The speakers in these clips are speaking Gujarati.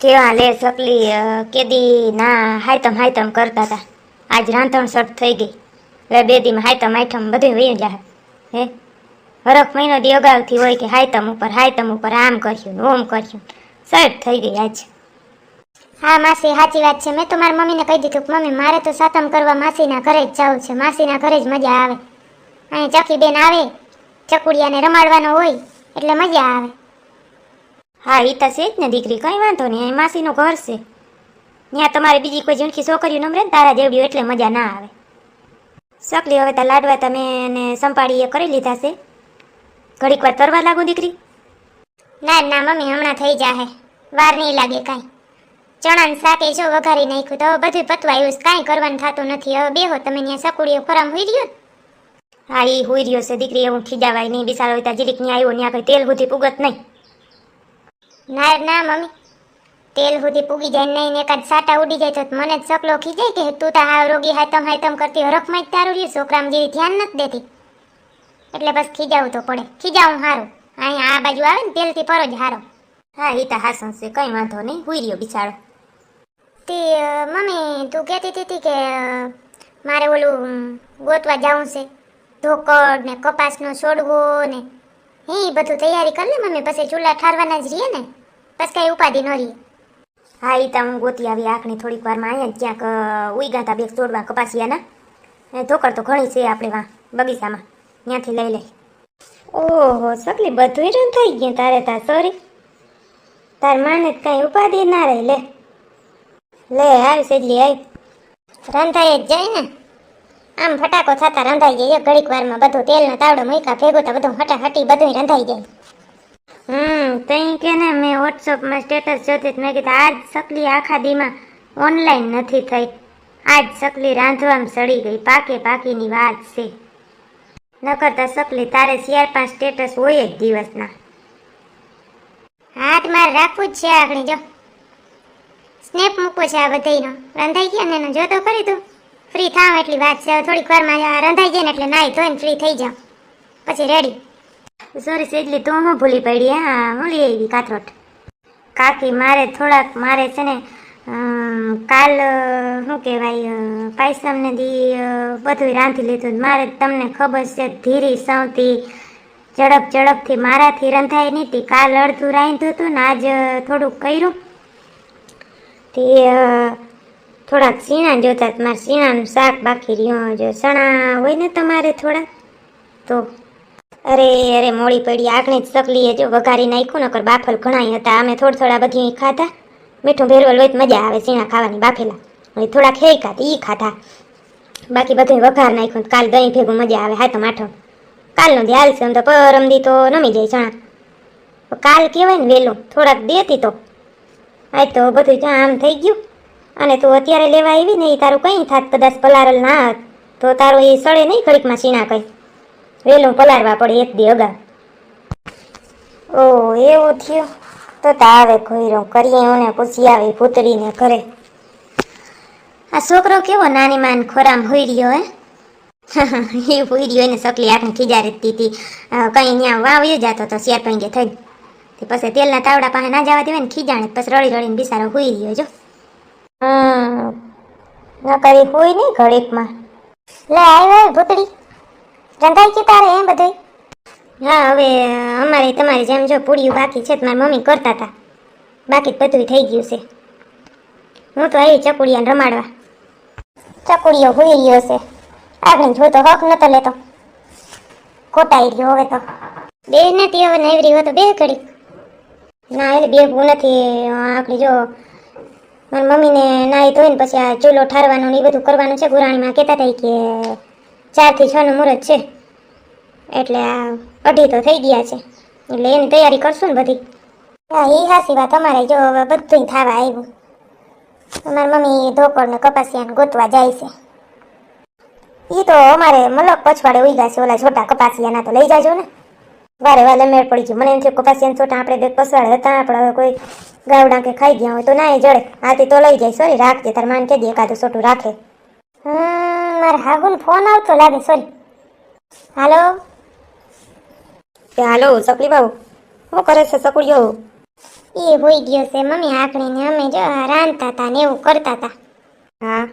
કેવા લે સકલી કેદી, ના, હાયતમ હાયતમ કરતા હતા આજ રાંધણ સટ થઈ ગઈ. હવે બે દીમાં હાયતમ હાયતમ બધું વયું જાય હે? વરખ મહિનો દી અગાઉથી હોય કે હાયતમ ઉપર હાયતમ ઉપર આમ કર્યું ઓમ કર્યું. સટ થઈ ગઈ આજ. હા, માસી, સાચી વાત છે. મેં તો મારી મમ્મીને કહી દીધું કે, મમ્મી, મારે તો સાતમ કરવા માસીના ઘરે જ જવું છે. માસીના ઘરે જ મજા આવે. અહીં ચકી બેન આવે, ચકુડિયાને રમાડવાનો હોય, એટલે મજા આવે. હા એ તો છે જ ને દીકરી કંઈ વાંધો નહીં અહીં માસીનું ઘર છે. ત્યાં તમારે બીજી કોઈ ઝીણકી છોકરીઓ નમરે ને તારા જેવડ્યું એટલે મજા ના આવે. સકલી હવે તાર લાડવા તમે એને સંપાડી એ કરી લીધા છે. ઘડીક વાર તરવા લાગો દીકરી. ના ના મમ્મી હમણાં થઈ જાહે. વાર નહીં લાગે કાંઈ. ચણાનું શાકે જો વઘારી નાખ્યું તો બધું પતવા આવ્યું છે કાંઈ કરવાનું થતું નથી. હવે બેહો તમે ત્યાં સકુડીઓ ફરામ હોઈ રહ્યો હા એ હોઈ રહ્યો છે દીકરી એવું ખીજાવાય નહીં બિસારો હોય ત્યાં જીરીક ત્યાં આવ્યો ત્યાં કઈ તેલ સુધી પુગત નહીં. ના ના મમ્મી. તેલ સુધી પૂગી જાય નહીં ને એકાદ સાટા ઉડી જાય તો મને જ સકલો ખીજાય કે તું તો આ રોગી હાયતમ હાયતમ કરતી હરખમાં જ તારું રહ્યું. છોકરામાં જેવી ધ્યાન નથી દેતી. એટલે બસ ખીજાવું તો પડે. ખીજાવું હારું. અહીંયા આ બાજુ આવે ને તેલથી પરો જ હારો. હા એ તો હાસન છે. કંઈ વાંધો નહીં. હુઈ રહ્યો બિચારો. તે મમ્મી તું કહેતી હતી કે મારે ઓલું ગોતવા જવું છે. ઢોકળ ને કપાસનો છોડવો ને હે બધું તૈયારી કરી લે મમ્મી. પછી ચૂલા ઠારવાના જ રહીએ ને. પછી કઈ ઉપાધિ ન હા એ તો હું ગોતી આવી આંખની થોડીક વારમાં અહીંયા ક્યાંક ઉઈ ગયા હતા બે તોડવા કપાસિયાના ધોકર તો ઘણી છે આપણે વાં બગીચામાં. ત્યાંથી લઈ લઈ ઓહો સકલી બધું રન થઈ ગયું તારે તાર સોરી તાર માને કાંઈ ઉપાધિ ના રહી લે. લે આવી સેજલી આવી રંધાઈ જ જાય ને. આમ ફટાકો થતા રંધાઈ જાય ઘડીક વારમાં બધું તેલનો તાવડો મૂકા ભેગું તો બધું હટાહટી બધું રંધાઈ જાય. તઈ કે ને મેં વોટ્સઅપમાં સ્ટેટસ જોતી મેં કીધું, આજ સકલી આખા દીમાં ઓનલાઈન નથી થઈ. આજ સકલી રાંધવામાં સડી ગઈ. પાકે પાકીની વાત છે. નકરતા સકલી તારે ચાર પાંચ સ્ટેટસ હોય જ દિવસના. હાથ માર રાખવું જ છે આપણે જો. સ્નેપ મૂકવો છે આ બધાનો રંધાઈ ગયા ને એનો? જોતો કરી તું. ફ્રી થાવ એટલી વાત છે. થોડીક વારમાં રંધાઈ જાય ને એટલે નાઈ ધોઈને ફ્રી થઈ જાવ. પછી રેડી સોરી સેજલી તું હું ભૂલી પડી હા હું લઈ આવી કાથરોટ. કાકી મારે થોડાક મારે છે ને કાલ શું કહેવાય અ, પાયસમ ને દી બધું રાંધી લીધું મારે તમને ખબર છે ધીરી સૌથી ઝડપ ઝડપથી મારાથી રંધાય નહીં તી કાલ અડધું રાંધ્યું હતું ને આજ થોડુંક કર્યું. તે થોડાક સીણા જોતા હતા. મારે સીણાનું શાક બાકી રહ્યું. જો સણા હોય ને તમારે થોડા તો અરે અરે, મોડી પડી. આગણી જ સકલીએ જો વઘારી નાખ્યું, નકર બાફલ ઘણાય હતા. અમે થોડા થોડા બધી ખાધા. મીઠું ભેરવલ હોય તો મજા આવે સીણા ખાવાની બાફેલા. હવે થોડાક હે ખાતા ઈ ખાધા. બાકી બધું વઘાર નાખ્યું કાલ દહીં ભેગું મજા આવે, હા તો માઠો. કાલનો દી હાલશે આમ તો પરમદી તો નમી જાય ચણા. કાલ કહેવાય ને વહેલું થોડાક દેતી તો. આ તો બધું ચા આમ થઈ ગયું. અને તું અત્યારે લેવા આવી ને એ તારું કંઈ થાત, કદાચ પલારલ ના હોત. તો તારું એ સળે નહીં ઘડીકમાં સીણા કંઈ. વહેલું પલારવા પડે એક દી અગાઉ. ઓ, એવું થયું? તો તાવે ખોઈરો કરીએ ઓને પૂછી આવી પૂતળીને ઘરે. આ છોકરો કેવો નાની માન ખોરામ હોઈ રહ્યો હે? એ હોઈ રહ્યો એને સકલી આંખને ખીજારી હતી. કંઈ ત્યાં વાવ એ જતો તો શેર પંગે થઈ તે પછી તેલના તાવડા પાસે ના જવા દેવાય ને ખીજાણે, પછી રળી રડીને બિસારો હોઈ રહ્યો જો ન કરી હોઈ નહીં ઘડીકમાં. લે આવ્યો ભૂતડી રંધાઈ ગયું તારે એમ બધું હા હવે અમારે તમારી જેમ જો પૂડીયું બાકી છે મારી મમ્મી કરતા હતા બાકી બધું થઈ ગયું છે. હું તો આવી ચકુડિયાને રમાડવા. ચકુડિયો હોઈ રહ્યો છે. આપણે જોતો હક નતો લેતો. ખોટાઈ રહ્યો હવે તો. બે નથી હવે નવરી હોય તો બે ઘડી ના એટલે બે ભૂ નથી આપણે જો. મારી મમ્મીને નાહી ધોઈને પછી આ ચૂલો ઠારવાનું ને એ બધું કરવાનું છે. ગુરાણીમાં કહેતા હતા કે ચારથી છનું મુહૂર્ત છે. એટલે આ અઢી તો થઈ ગયા છે. એટલે એની તૈયારી કરશું ને બધી. હા એ હાસી વાત અમારે જો હવે બધું થવા આવ્યું અમારી મમ્મી ધોકળને કપાસિયાને ગોતવા જાય છે. એ તો અમારે મલક પછવાડે ઉઈ છે, ઓલા છોટા કપાસિયાના તો લઈ જાજો ને. વારે વારે મેળ પડી ગયું. મને એમ થયું કપાસિયાના છોટા આપણે બે પસવાડે હતા આપણે હવે કોઈ ગાવડા કે ખાઈ ગયા હોય તો ના એ જડે. આથી તો લઈ જાય. સોરી રાખજે તાર માન કે દે એકાદું છોટું રાખે. મારા હાગુન ફોન આવતો લાગે સોરી. હાલો? હાલો સકલી બાબુ. શું કરે છે સકુડિયો એ હોઈ ગયો છે મમ્મી આકડી ને અમે જો રાંધતા હતા ને એવું કરતા હતા હા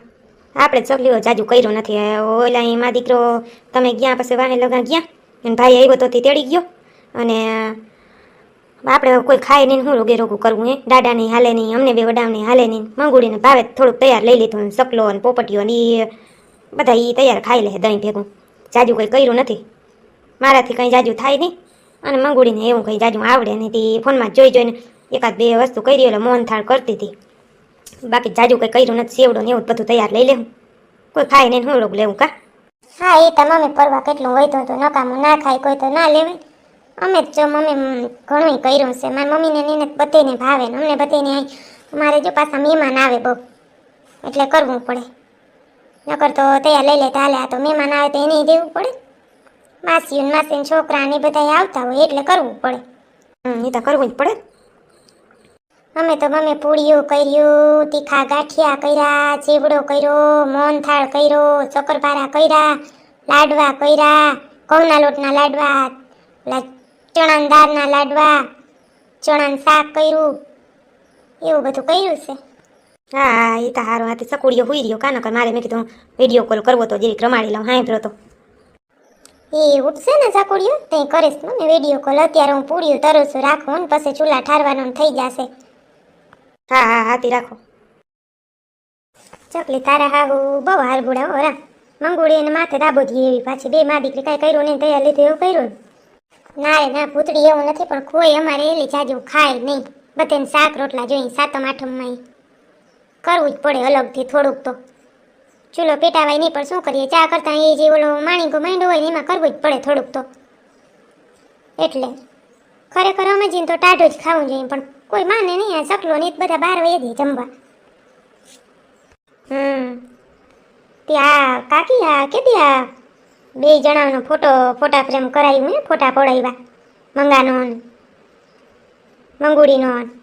આપણે ચકલીઓ જાજુ કર્યું નથી. ઓલા એમાં દીકરો તમે ગયા પછી વાને લગા ગયા? અને ભાઈ આવ્યો તો તેડી ગયો. અને આપણે કોઈ ખાય નહીં હું રોગે રોગું કરવું હે? દાડા નહીં હાલે નહીં અમને બે વડાવને હાલે નહીં. મંગુડીને ભાવે થોડુંક તૈયાર લઈ લીધું સકલો અને પોપટીઓ ને એ બધા એ તૈયાર ખાઈ લે દહીં ભેગું. જાજુ કંઈ કર્યું નથી. મારાથી કંઈ જાજુ થાય નહીં. અને મંગુડીને એવું કંઈ જાજુ આવડે નહીં. તે ફોનમાં જોઈ જોઈને એકાદ બે વસ્તુ કરી એટલે મોહન થાળ કરતી હતી. બાકી જાજુ કંઈ કર્યું નથી, સેવડો ને એવું બધું તૈયાર લઈ લેવું કોઈ ખાય નહીં હું લોકો લેવું કા? હા એ તો મમ્મી પરવા કેટલું હોય તો તો નકામું ના ખાય, કોઈ તો ના લેવાય. અમે જ જો મમ્મી ઘણું કર્યું છે. મારી મમ્મીને નીને બધેને ભાવે ને અમને બધેને મારે જો પાછા મહેમાન આવે બહુ. એટલે કરવું પડે. નકર તો તૈયાર લઈ લેતા હાલે આ તો મહેમાન આવે તો એને દેવું પડે. માસીઓ માસીન માસી છોકરા ને બધા આવતા હોય એટલે કરવું પડે. એ તો કરવું જ પડે. અમે તો મમ્મી પૂડીઓ કર્યું તીખા ગાંઠિયા કર્યા ચીવડો કર્યો મોહનથાળ કર્યો શક્કરપારા કર્યા લાડવા કર્યા ઘઉંના લોટના લાડવા ચણાના દાળના લાડવા ચણાનું શાક કર્યું. એવું બધું કર્યું છે. હા એ તો હારો. હાથે સકુડિયો હુઈ રહ્યો. કાનો મારે મેં કીધું વીડિયો કોલ કરવો તો જેવી રમાડી લઉં. હાંભળો તો. એ ઉઠશે ને ચાકુડીઓ તે કરીશ મને વીડિયો કોલ અત્યારે હું પૂરીઓ તરું છું. રાખું ને પછી ચૂલા ઠારવાનું ને થઈ જશે. હા હા હાથી રાખો. ચકલી તારા હાહુ બહુ હાર ગુડા રા. મંગુડી એને માથે દાબોધી એવી પાછી. બે મા દીકરી કાંઈ કર્યું નહીં તૈયાર લીધું એવું કર્યું ના. રે ના પૂતળી એવું નથી પણ કોઈ અમારે એલી જાજુ ખાય નહીં. બધાને શાક રોટલા જોઈ સાતમ આઠમમાં કરવું જ પડે અલગથી થોડુંક તો. ચૂલો પેટાવાય નહીં, પણ શું કરીએ? ચા કરતાં એ જે ઓલો માણીકો માંડો હોય ને, એમાં કરવું જ પડે થોડુંક તો. એટલે ખરેખર અમે જઈને તો ટાઢું જ ખાવું જોઈએ, પણ કોઈ માને નહીં, આ સકલો ને બધા બાર વહી દે જમવા. હમ. ત્યાં કાકી, આ કેતી આ બે જણાનો ફોટો, ફોટા ફ્રેમ કરાવ્યું ને ફોટા પડાવ્યા. મંગાનો મંગુડીનો.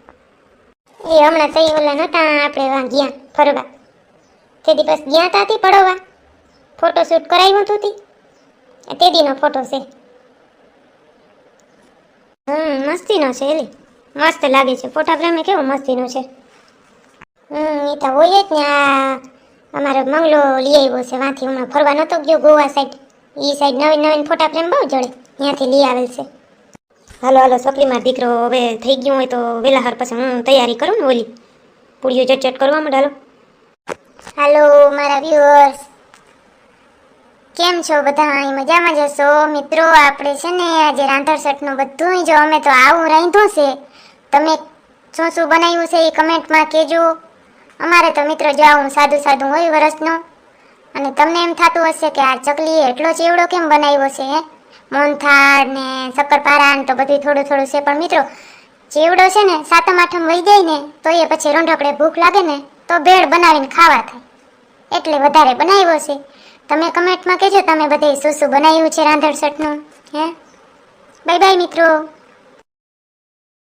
એ હમણાં સહી ઓલા નતા, આપણે વા ગયા ફરવા. તે દિવસ ગયા હતા તી પડવા ફોટો શૂટ કરાવ્યું હતું તી. દીનો ફોટો છે. હમ, મસ્તીનો છે એલી મસ્ત લાગે છે. ફોટા ફ્રેમ કેવો મસ્તીનો છે. હમ એ તો હોય જ ને આ અમારો મંગલો લઈ આવ્યો છે. વાંથી હમણાં ફરવા નતો ગયો ગોવા સાઈડ એ સાઈડ નવીન નવીન ફોટા ફ્રેમ બહુ જડે. ત્યાંથી લઈ આવેલ છે. હાલો હાલો સપલીમાં દીકરો હવે થઈ ગયો હોય તો વહેલા હાર પછી હું તૈયારી કરું ને ઓલી? પૂળીઓ ચટચટ કરવા માંડ, હાલો. હાલો, મારા વ્યુઅર્સ કેમ છો બધા? અહીં મજામાં જશો મિત્રો, આપણે છે ને આજે રાંધણસટનું બધું જો અમે તો આવું રાંધ્યું છે. તમે શું શું બનાવ્યું છે એ કમેન્ટમાં કહેજો. અમારે તો મિત્રો જો આવું સાદું સાદું હોય વરસનું. અને તમને એમ થતું હશે કે આ ચકલીએ એટલો ચેવડો કેમ બનાવ્યો છે, હે? મોહનથાળ ને શક્કરપારા ને તો બધું થોડું થોડું છે. પણ મિત્રો, ચેવડો છે ને, સાતમ આઠમ વહી જાય ને તો એ પછી રોંઢકડે ભૂખ લાગે ને, તો ભેળ બનાવીને ખાવા થાય. એટલે વધારે બનાવ્યો છે. તમે કમેન્ટમાં કહેજો, તમે બધે શું શું બનાવ્યું છે રાંધણ હે? બાય બાય મિત્રો.